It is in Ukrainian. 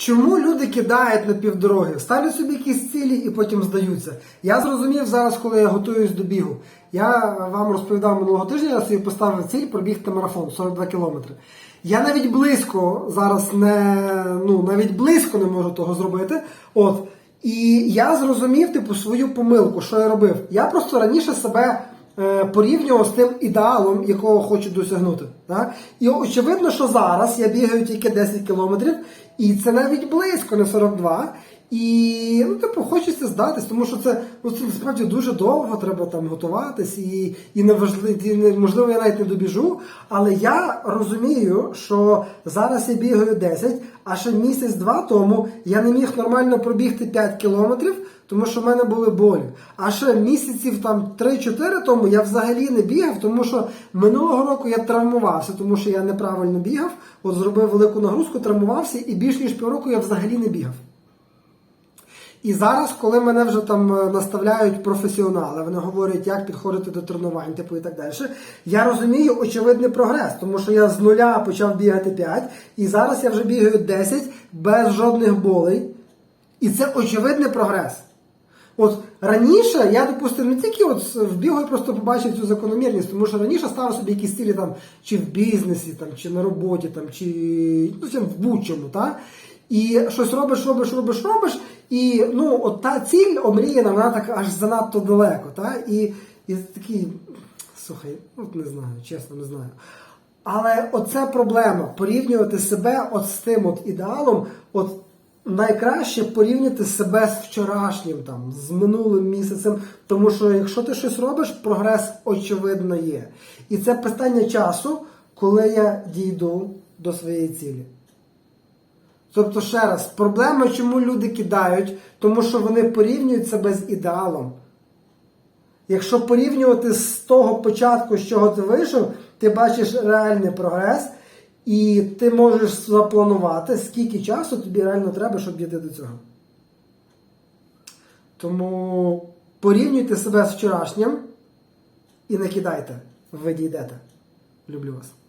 Чому люди кидають на півдороги, ставлять собі якісь цілі і потім здаються? Я зрозумів зараз, коли я готуюсь до бігу. Я вам розповідав минулого тижня, я собі поставив ціль пробігти марафон 42 кілометри. Я навіть близько зараз не ну навіть близько не можу того зробити. От і я зрозумів типу свою помилку, що я робив. Я просто раніше себе порівнював з тим ідеалом, якого хочу досягнути. Так? І очевидно, що зараз я бігаю тільки 10 кілометрів, і це навіть близько не 42. І ну, типу, хочеться здатись, тому що це, ну, це насправді дуже довго, треба там готуватись, і, і неважливо, можливо, я навіть не добіжу. Але я розумію, що зараз я бігаю 10, а ще місяць-два тому я не міг нормально пробігти 5 кілометрів, тому що в мене були болі. А ще місяців там 3-4 тому я взагалі не бігав, тому що минулого року я травмувався, тому що я неправильно бігав, от зробив велику нагрузку, травмувався, і більш ніж півроку я взагалі не бігав. І зараз, коли мене вже там е, наставляють професіонали, вони говорять, як підходити до тренувань, типу і так далі. Я розумію очевидний прогрес, тому що я з нуля почав бігати 5, і зараз я вже бігаю 10 без жодних болей. І це очевидний прогрес. От раніше я, допустим, не тільки от в бігу просто побачив цю закономірність, тому що раніше ставив собі якісь цілі там, чи в бізнесі, там, чи на роботі, там, чи ну, в будь-чому, та? І щось робиш, робиш, робиш, робиш, і ну, от та ціль омріяна, вона так аж занадто далеко. Та? І, і такий, слухай, от не знаю, чесно, не знаю. Але оце проблема порівнювати себе от з тим от ідеалом, от найкраще порівняти себе з вчорашнім, там, з минулим місяцем, тому що якщо ти щось робиш, прогрес очевидно є. І це питання часу, коли я дійду до своєї цілі. Тобто, ще раз, проблема, чому люди кидають, тому що вони порівнюють себе з ідеалом. Якщо порівнювати з того початку, з чого ти вийшов, ти бачиш реальний прогрес, і ти можеш запланувати, скільки часу тобі реально треба, щоб дійти до цього. Тому порівнюйте себе з вчорашнім і не кидайте, ви дійдете. Люблю вас.